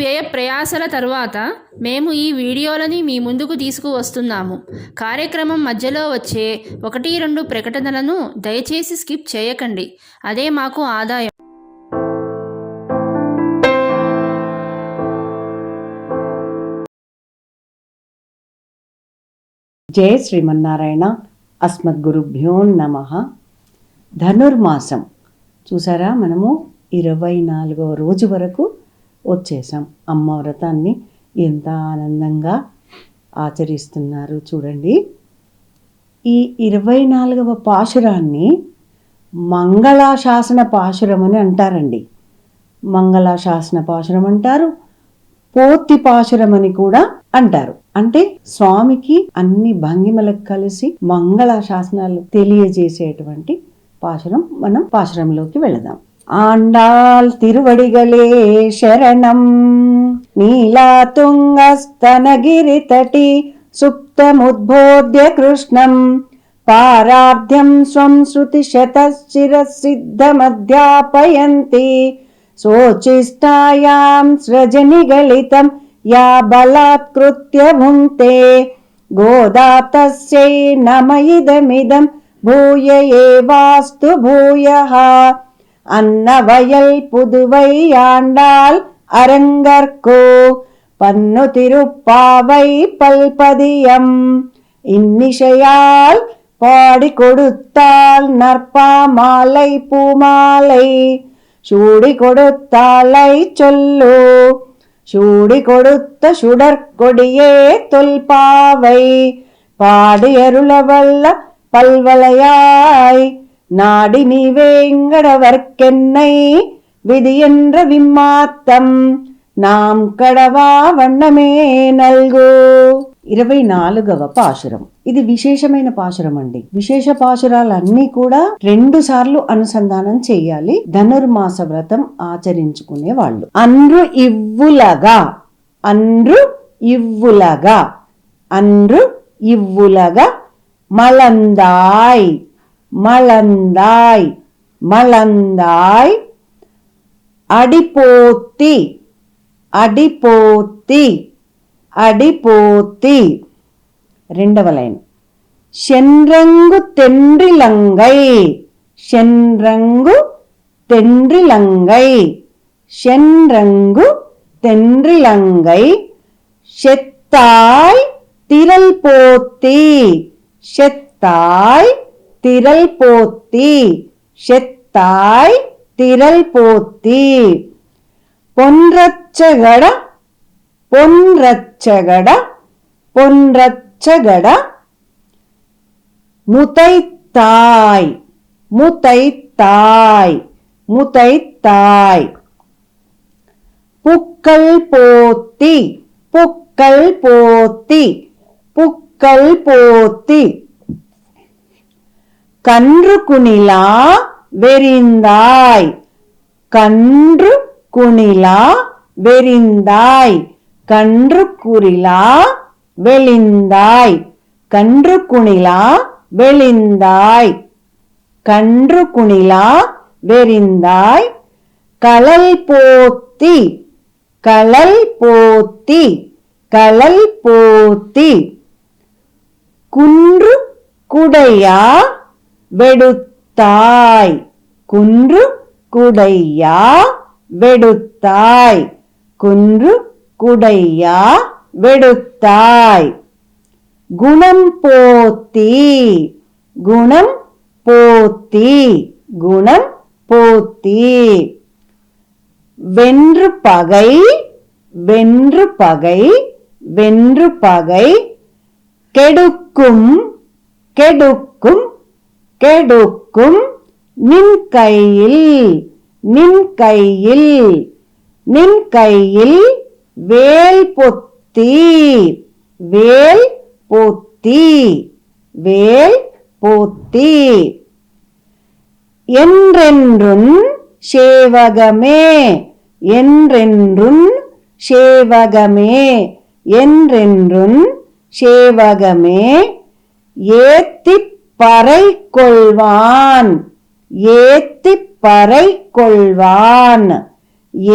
వ్యయ ప్రయాసల తరువాత మేము ఈ వీడియోలని మీ ముందుకు తీసుకువస్తున్నాము. కార్యక్రమం మధ్యలో వచ్చే ఒకటి రెండు ప్రకటనలను దయచేసి స్కిప్ చేయకండి. అదే మాకు ఆదాయం. జయ శ్రీమన్నారాయణ. అస్మద్గురుభ్యో నమ. ధనుర్మాసం. చూసారా మనము? ఇరవై నాలుగవ రోజు వరకు వచ్చేసాం అమ్మ వ్రతాన్ని ఎంత ఆనందంగా ఆచరిస్తున్నారు చూడండి. ఈ ఇరవై నాలుగవ పాశురాన్ని మంగళాశాసన పాశురం అని అంటారండి. మంగళాశాసన పాశురం అంటారు పోతి పాశురం అని కూడా అంటారు. అంటే స్వామికి అన్ని భంగిమలకు కలిసి మంగళ శాసనాలు తెలియజేసేటువంటి పాశురం. మనం పాశురంలోకి వెళదాం. ఆండాల్ తిరువడిగలే శరణం నీలాతుంగస్తనగిరి తటి సుప్తముద్బోధ్య కృష్ణం పారార్థ్యం స్వం శృతి శతశిరసిద్ధమధ్యాపయంతి శోచిష్టాయాం సృజనిగళితం యా బలాత్కృత్య భుంక్తే గోదా తస్యై నమ ఇదమిదం భూయ ఏవాస్తు భూయః அன்னவயல் புதுவை ஆண்டாள் அரங்கற்கோ பன்னு திருப்பாவை பல்பதியம். இன்னிசையால் பாடி கொடுத்தால் நற்பா மாலை பூமாலை. சூடி கொடுத்தாலை சொல்லு. சூடி கொடுத்த சுடற்கொடியே தொல்பாவை. பாடியருளவல்ல பல்வலையாய் நாடி நீ வேங்கடவர்க்கென்னை விதி என்ற விம்மாத்தம் நாம் కడవా వన్నమే నల్గు ఇరవై నాలుగవ పాశురం ఇది విశేషమైన పాశురం అండి విశేష పాశురాలన్నీ కూడా రెండు సార్లు అనుసంధానం చేయాలి ధనుర్మాస వ్రతం ఆచరించుకునే వాళ్ళు అండ్రు ఇవ్వులగా అండ్రు ఇవ్వులగా అండ్రు ఇవ్వులగా మలందాయ్ మలందాయ్ మలందాయ్ అడిపోతి అడిపోతి అడిపోతి. రెండవ లైన్. షెన్రంగు తెండ్రిలంగై షెన్రంగు తెండ్రిలంగై షెన్రంగు తెండ్రిలంగై షెత్తాయ్ తిరల్పోతి పోతి திரள் போத்தி. செத்தாய் திரள் போத்தி. பொன்றச்சகட பொன்றச்சகட பொன்றச்சகட. முத்தைத்தாய் முத்தைத்தாய் முத்தைத்தாய் புக்கள் போத்தி புக்கள் போத்தி புக்கள் போத்தி. கன்று குணிலா வெறிந்தாய். கன்று குணிலா வெறிந்தாய். கன்று குறிலா வெளிந்தாய். கன்று குணிலா வெளிந்தாய். கன்று குணிலா வெறிந்தாய். களல் போத்தி களல் போத்தி களல் போத்தி. குன்று குடையா வெடுத்தாய். குன்று குடையா வெடுத்தாய். குன்று குடையா வெடுத்தாய். குணம் போத்தி குணம் போத்தி குணம் போத்தி. வென்று பகை வென்று பகை வென்று பகை. கெடுக்கும் கெடுக்கும் கெடுக்கும் நின் கையில் நின் கையில் நின் கையில் வேல் பொத்தி வேல் பொத்தி வேல் பொத்தி. என்றென்றும் சேவகமே என்றென்றும் சேவகமே என்றென்றும் சேவகமே ஏத்திப் பறை கொள்வான் ஏத்தி பறை கொள்வான்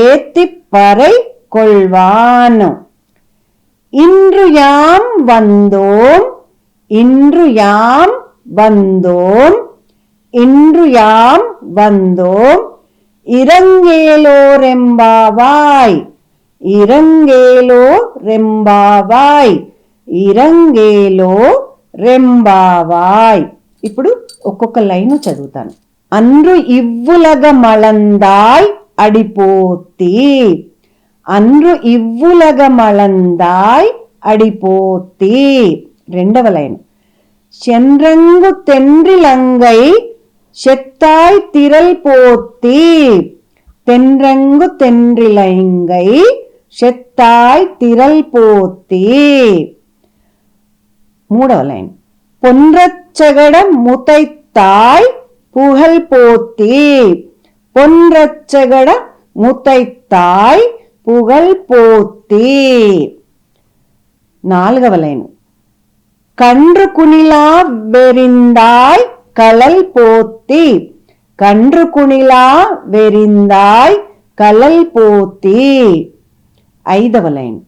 ஏத்தி பறை கொள்வான் இன்று யாம் வந்தோம் இன்று யாம் வந்தோம் இன்று யாம் வந்தோம் இரங்கேலோரெம்பாவாய் இரங்கேலோ ரெம்பாவாய் இரங்கேலோ రెంబావాయ్. ఇప్పుడు ఒక్కొక్క లైన్ చదువుతాను. అన్రు ఇవ్వులగ మళందాయ్ అడిపోతి. అన్రు ఇవ్వులగ మళందాయ్ అడిపోతి. రెండవ లైన్. తెండ్రి లంగై చెత్తాయ్ తిరల్ పోతి. తెండ్రి లంగై చెత్తాయ్ తిరల్ పోతి. మూడవ లైన్ పొన్రచ్చగడ ముతైత్తాయ్ పుహల్ పోతి పొన్రచ్చగడ ముతైత్తాయ్ పుగల్ పోతి నాలుగవ లైన్ கன்று குணிலா வெறிந்தாய் கலல் போத்தி கன்று குணிலா வெறிந்தாய் కలల్ పోతి ఐదవ లైన్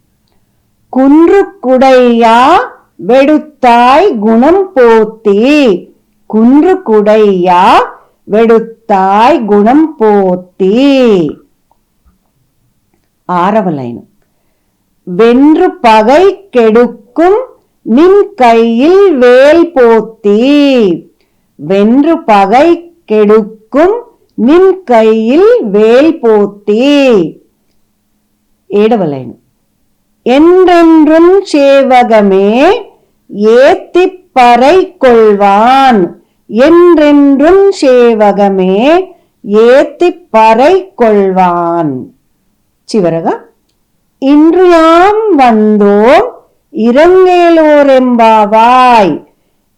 కుండ్రు కుడయ్యా வெடுத்தாய் குணம் போத்தி குன்று குடையா வெடுத்தாய் குணம் போத்தி. ஆரவலைனும் வென்று பகை கெடுக்கும் நின் கையில் வேல் போத்தி வென்று பகை கெடுக்கும் நின் கையில் வேல் போத்தி. ஏடவலைனும் என்றென்றும் சேவகமே ஏத்தி பறை கொள்வான் என்றென்றும் சேவகமே ఏతి పరై కొల్వాన్ చివరగా ఇంద్రియాం వందో ఇరంగేలోరెంబావాయ్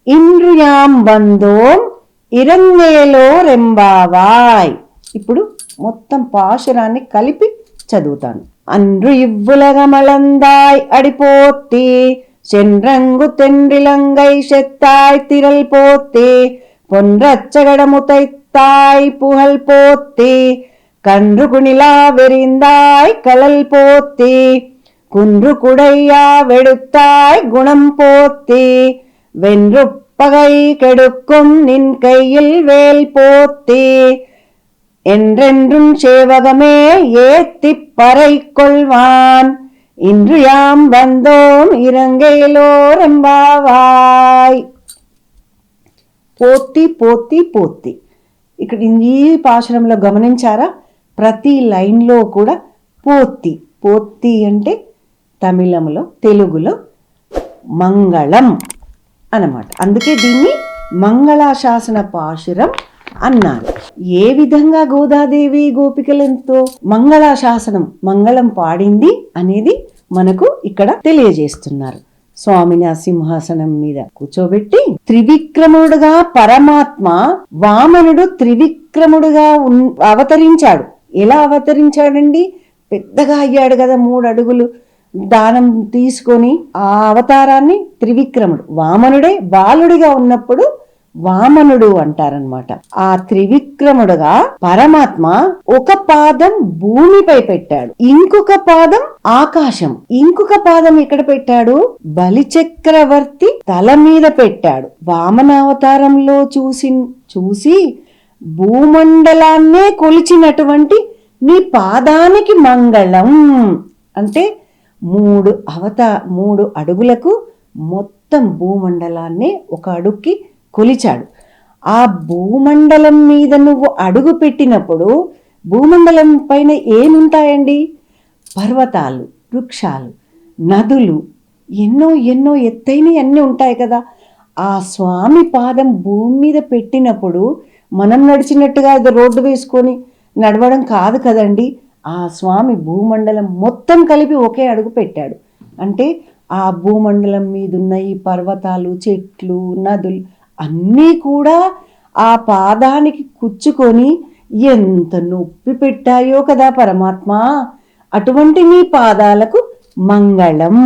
ఇంద్రియాం వందో ఇరంగేలోరెంబావాయ్ ఇప్పుడు మొత్తం పాశురాన్ని కలిపి చదువుతాను అన్రు ఇవ్వులగమలందాయ్ అడిపోతి சென்றங்கு தென்றிலங்கை செத்தாய் திரள் போத்தே பொன்றச்சகடமுதைத்தாய் புகழ் போத்தே கன்று குணிலா வெறிந்தாய் கலல் போத்தே குன்று குடையா வெடுத்தாய் குணம் போத்தே வென்று பகை கெடுக்கும் நின் கையில் வேல் போத்தே என்றென்றும் சேவகமே ஏத்திப் பறை கொள்வான். இன்று யாம் வந்தோம் ఇరంగేలోరెంబావాయ్ పోతి పోతి పోతి ఇక్కడ ఈ పాశురంలో గమనించారా ప్రతి లైన్లో కూడా పోతి పోతి అంటే తమిళంలో తెలుగులో మంగళం అన్నమాట అందుకే దీన్ని మంగళాశాసన పాశురం అన్నారు ఏ విధంగా గోదాదేవి గోపికలతో మంగళాశాసనం మంగళం పాడింది అనేది మనకు ఇక్కడ తెలియజేస్తున్నారు. స్వామిని ఆ సింహాసనం మీద కూర్చోబెట్టి త్రివిక్రముడుగా పరమాత్మ వామనుడు త్రివిక్రముడుగా అవతరించాడు. ఎలా అవతరించాడండి? పెద్దగా అయ్యాడు కదా మూడు అడుగులు. దానం తీసుకొని ఆ అవతారాన్ని త్రివిక్రముడు వామనుడే బాలుడిగా ఉన్నప్పుడు వామనుడు అంటారనమాట ఆ త్రివిక్రముడుగా పరమాత్మ ఒక పాదం భూమిపై పెట్టాడు. ఇంకొక పాదం ఆకాశం. ఇంకొక పాదం ఎక్కడ పెట్టాడు? బలిచక్రవర్తి తల మీద పెట్టాడు. వామనావతారంలో చూసి చూసి భూమండలాన్నే కొలిచినటువంటి నీ పాదానికి మంగళం. అంటే మూడు అవత మూడు అడుగులకు మొత్తం భూమండలాన్ని ఒక అడుక్కి కొలిచాడు. ఆ భూమండలం మీద నువ్వు అడుగు పెట్టినప్పుడు భూమండలం పైన ఏముంటాయండి? పర్వతాలు వృక్షాలు నదులు ఎన్నో ఎన్నో ఎత్తైనవి అన్నీ ఉంటాయి కదా. ఆ స్వామి పాదం భూమి మీద పెట్టినప్పుడు మనం నడిచినట్టుగా అది రోడ్డు వేసుకొని నడవడం కాదు కదండి. ఆ స్వామి భూమండలం మొత్తం కలిపి ఒకే అడుగు పెట్టాడు. అంటే ఆ భూమండలం మీద ఉన్న ఈ పర్వతాలు చెట్లు నదులు అన్నీ కూడా ఆ పాదానికి కుచ్చుకొని ఎంత నొప్పి పెట్టాయో కదా పరమాత్మ. అటువంటి నీ పాదాలకు మంగళం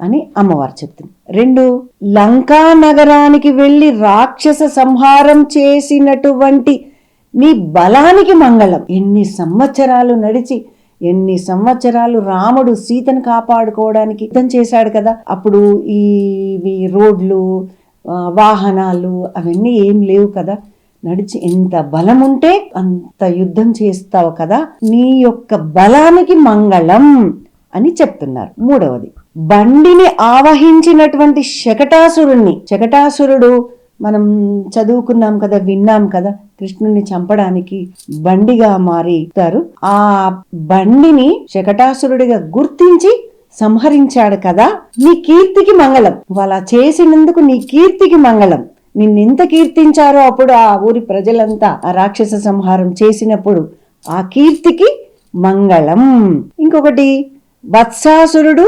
అని అమ్మవారు చెప్తుంది. రెండు లంకా నగరానికి వెళ్ళి రాక్షస సంహారం చేసినటువంటి నీ బలానికి మంగళం. ఎన్ని సంవత్సరాలు నడిచి ఎన్ని సంవత్సరాలు రాముడు సీతను కాపాడుకోవడానికి యుద్ధం చేశాడు కదా. అప్పుడు ఈ రోడ్లు వాహనాలు అవన్నీ ఏం లేవు కదా. నడిచి ఎంత బలం ఉంటే అంత యుద్ధం చేస్తావు కదా. నీ యొక్క బలానికి మంగళం అని చెప్తున్నారు. మూడవది బండిని ఆవహించినటువంటి శకటాసురుణ్ణి. శకటాసురుడు మనం చదువుకున్నాం కదా విన్నాం కదా కృష్ణుని చంపడానికి బండిగా మారితారు. ఆ బండిని శకటాసురుడిగా గుర్తించి సంహరించాడు కదా నీ కీర్తికి మంగళం. వాళ్ళ చేసినందుకు నీ కీర్తికి మంగళం. నిన్నెంత కీర్తించారో అప్పుడు ఆ ఊరి ప్రజలంతా ఆ రాక్షస సంహారం చేసినప్పుడు ఆ కీర్తికి మంగళం. ఇంకొకటి వత్సాసురుడు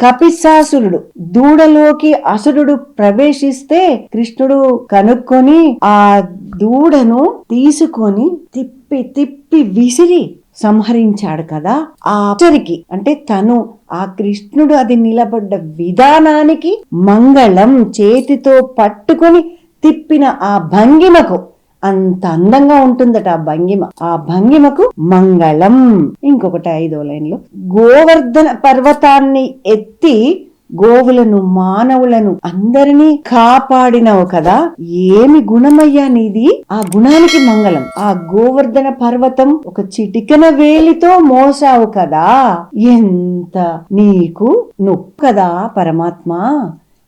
కపిసాసురుడు. దూడలోకి అసురుడు ప్రవేశిస్తే కృష్ణుడు కనుక్కొని ఆ దూడను తీసుకొని తిప్పి తిప్పి విసిరి సంహరించాడు కదా. ఆ అచ్చరికి అంటే తను ఆ కృష్ణుడు అది నిలబడ్డ విధానానికి మంగళం చేతితో పట్టుకొని తిప్పిన ఆ భంగిమకు అంత అందంగా ఉంటుందట ఆ భంగిమ. ఆ భంగిమకు మంగళం. ఇంకొకటి ఐదో లైన్లో గోవర్ధన పర్వతాన్ని ఎత్తి గోవులను మానవులను అందరినీ కాపాడినవు కదా. ఏమి గుణమయ్యా నీది? ఆ గుణానికి మంగళం. ఆ గోవర్ధన పర్వతం ఒక చిటికన వేలితో మోసావు కదా. ఎంత నీకు నొప్పు కదా పరమాత్మ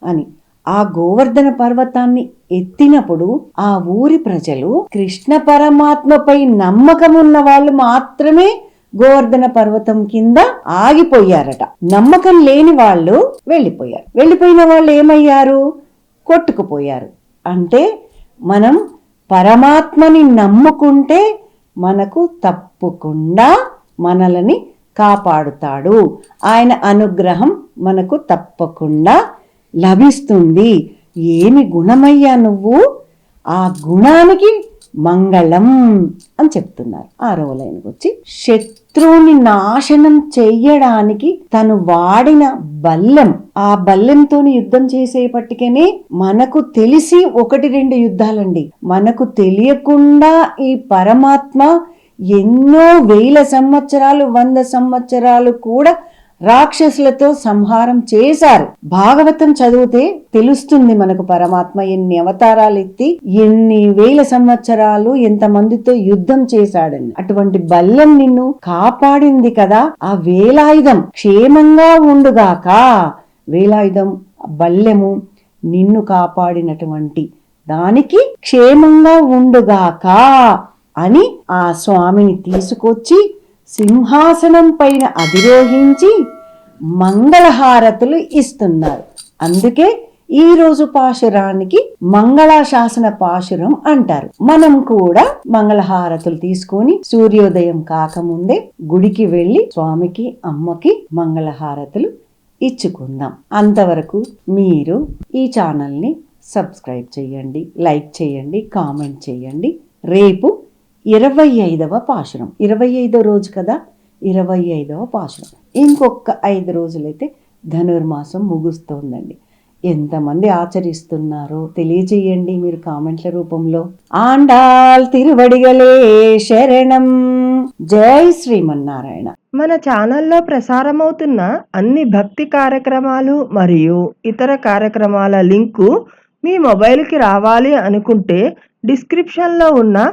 అని. ఆ గోవర్ధన పర్వతాన్ని ఎత్తినప్పుడు ఆ ఊరి ప్రజలు కృష్ణ పరమాత్మపై నమ్మకం ఉన్న వాళ్ళు మాత్రమే గోవర్ధన పర్వతం కింద ఆగిపోయారట. నమ్మకం లేని వాళ్ళు వెళ్ళిపోయారు. వెళ్ళిపోయిన వాళ్ళు ఏమయ్యారు? కొట్టుకుపోయారు. అంటే మనం పరమాత్మని నమ్ముకుంటే మనకు తప్పకుండా మనలని కాపాడుతాడు. ఆయన అనుగ్రహం మనకు తప్పకుండా లభిస్తుంది. ఏమి గుణమయ్యా నువ్వు? ఆ గుణానికి మంగళం అని చెప్తున్నారు. ఆరవ లైన్కి వచ్చి శత్రువుని నాశనం చెయ్యడానికి తను వాడిన బల్లెం. ఆ బల్లెంతో యుద్ధం చేసేపటికనే మనకు తెలిసి ఒకటి రెండు యుద్ధాలండి. మనకు తెలియకుండా ఈ పరమాత్మ ఎన్నో వేల సంవత్సరాలు వంద సంవత్సరాలు కూడా రాక్షసులతో సంహారం చేశారు. భాగవతం చదివితే తెలుస్తుంది మనకు పరమాత్మ ఎన్ని అవతారాలు ఎత్తి ఎన్ని వేల సంవత్సరాలు ఎంతమందితో యుద్ధం చేశాడని. అటువంటి బల్లెం నిన్ను కాపాడింది కదా ఆ వేలాయుధం క్షేమంగా ఉండుగాక. వేలాయుధం బల్లెము నిన్ను కాపాడినటువంటి దానికి క్షేమంగా ఉండుగాక అని ఆ స్వామిని తీసుకొచ్చి సింహాసనం పైన అధిరోహించి మంగళహారతులు ఇస్తున్నారు. అందుకే ఈ రోజు పాశురానికి మంగళాశాసన పాశురం అంటారు. మనం కూడా మంగళహారతులు తీసుకొని సూర్యోదయం కాకముందే గుడికి వెళ్ళి స్వామికి అమ్మకి మంగళహారతులు ఇచ్చుకుందాం. అంతవరకు మీరు ఈ ఛానల్ని సబ్స్క్రైబ్ చేయండి లైక్ చేయండి కామెంట్ చేయండి. రేపు ఇరవై ఐదవ పాశురం. ఇరవై ఐదో రోజు కదా? ఇరవై ఐదవ పాశురం. ఇంకొక ఐదు రోజులైతే ధనుర్మాసం ముగుస్తోందండి. ఎంతమంది ఆచరిస్తున్నారో తెలియజేయండి మీరు కామెంట్ల రూపంలో. ఆండాల్ తిరువడిగలే శరణం. జై శ్రీమన్నారాయణ. మన ఛానల్లో ప్రసారమవుతున్న అన్ని భక్తి కార్యక్రమాలు మరియు ఇతర కార్యక్రమాల లింకు మీ మొబైల్కి రావాలి అనుకుంటే డిస్క్రిప్షన్లో ఉన్న